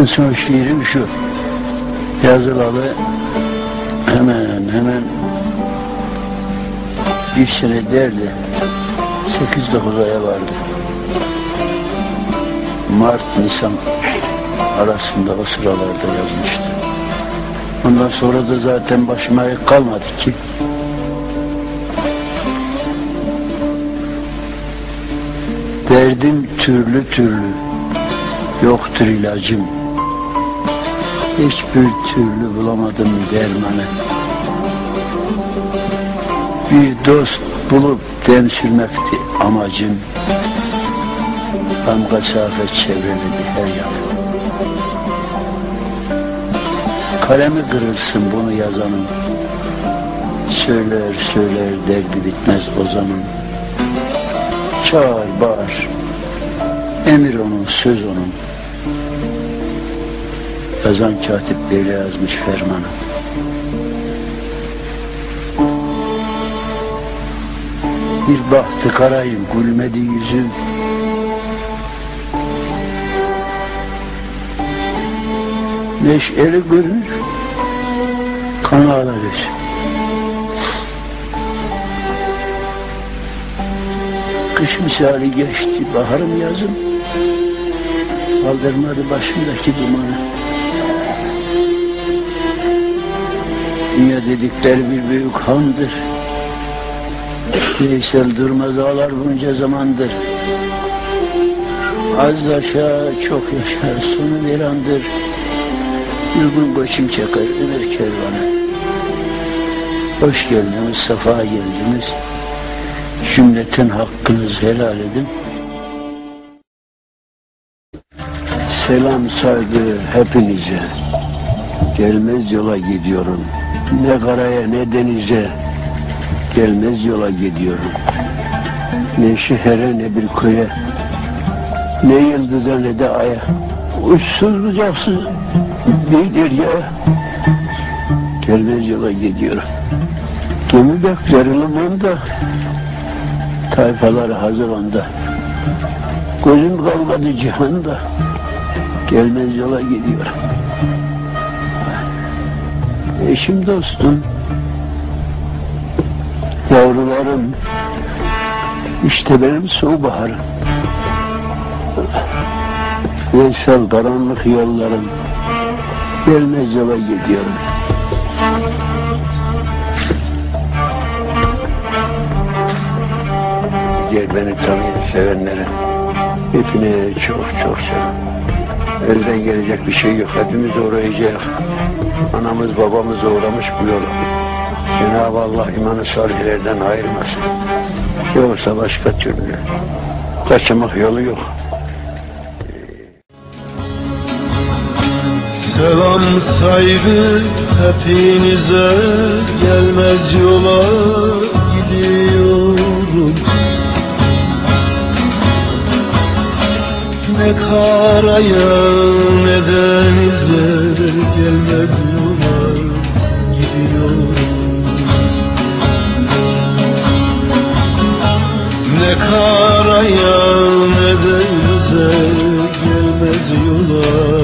En son şiirim şu. Yazılalı hemen hemen bir sene derdi. 8-9 aya vardı. Mart, Nisan arasında o sıralarda yazmıştı. Ondan sonra da zaten başıma kalmadı ki. Derdim türlü türlü, yoktur ilacım. Hiçbir türlü bulamadım dermanı. Bir dost bulup dem sürmekti amacım. Damga safet çevreledi her yanı. Kalemi kırılsın bunu yazanın. Söyler söyler derdi bitmez o zaman. Çağır bağır. Emir onun, söz onun. Yazan katip böyle yazmış fermanı. Bir bahtı karayım, gülmedi yüzüm. Neşeli görünür, kan ağlar Kış misali geçti, baharım yazım. Kaldırmadı başımdaki dumanı. Dünya dedikleri bir büyük handır. Veysel durmaz ağlar bunca zamandır. Az yaşa, çok yaşa, sonu verandır. Yılgın başım çakar, ömür kervanı. Hoş geldiniz, safa geldiniz. Cümleten hakkınızı helal edin. Selam saygı hepinize. Gelmez yola gidiyorum. Ne karaya ne denize. Gelmez yola gidiyorum. Ne şehre ne bir köye. Ne yıldıza ne de aya. Uçsuz bucaksız bir derya. Gelmez yola gidiyorum. Gemi beklerim limanda. Tayfalar hazır onda. Gözüm kalmadı cihanda. Gelmez yola gidiyorum. Eşim dostum, yavrularım, işte benim sonbaharım. Veysel karanlık yollarım, gelmez yola gidiyorum. Gel beni tanıyan sevenlere, hepine çok çok selam. Elden gelecek bir şey yok, hepimiz uğrayacağız. Anamız babamız uğramış bu yolu. Cenab-ı Allah imanı salihlerden ayırmasın. Yoksa başka türlü kaçamak yolu yok. Selam saygı hepinize gelmez yola karaya neden izler gelmez yola gidiyorum. Ne karaya neden izler gelmez yola